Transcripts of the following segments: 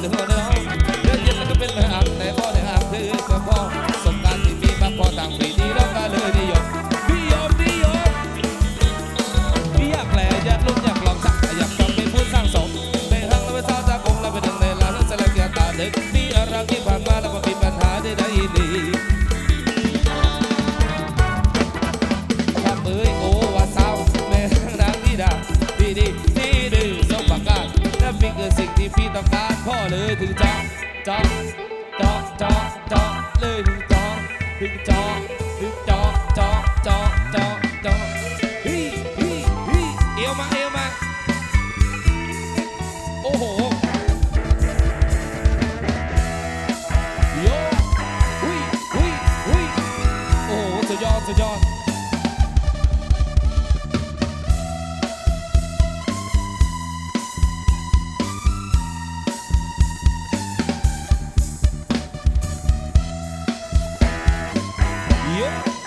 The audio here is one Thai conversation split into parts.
the นี่คือสิ่งที่พี่ต้องการพ่อเลยถึงจอกจอกจอกจอกจอกเลยถึงจอกถึงจอกถึงจ Yeah.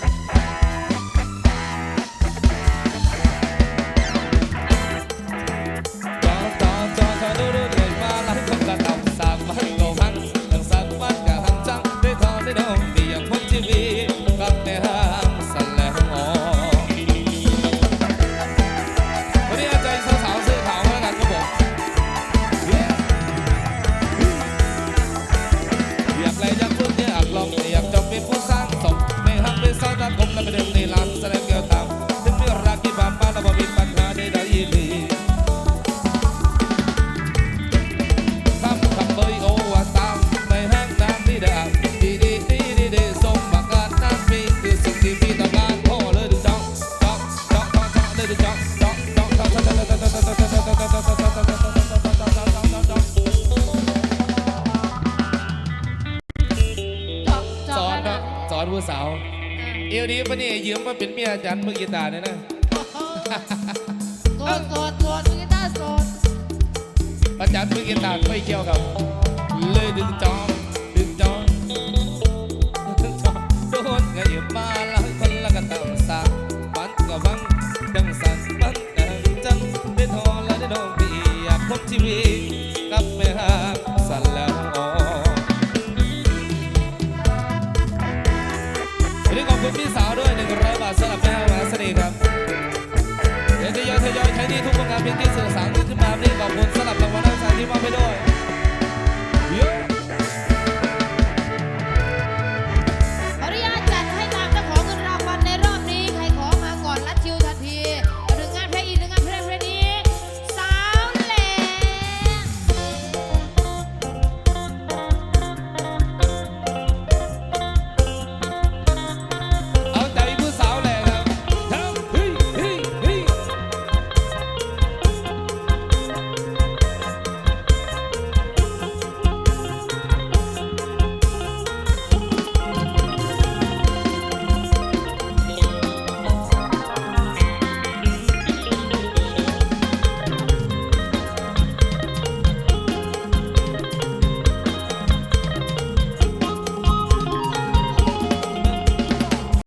ยวนี้ปะนี่ยยืมมาเป็นเมียอาจารย์มือกีตาร์เนี่ยนะโสดโสดโสดมือกีตาร์โสดอาจารย์มือกีตาร์ไม่เกี่ยวครับ คุณพี่สาวด้วย 100 บาทสำหรับแม่วาสนีครับเดี๋ยวทยอยทยอยใช้นี่ทุกโครงการเป็นที่สื่อสารขึ้นมาเรียกขอบคุณสำหรับรางวัลน้ำใจที่มอบให้ด้วย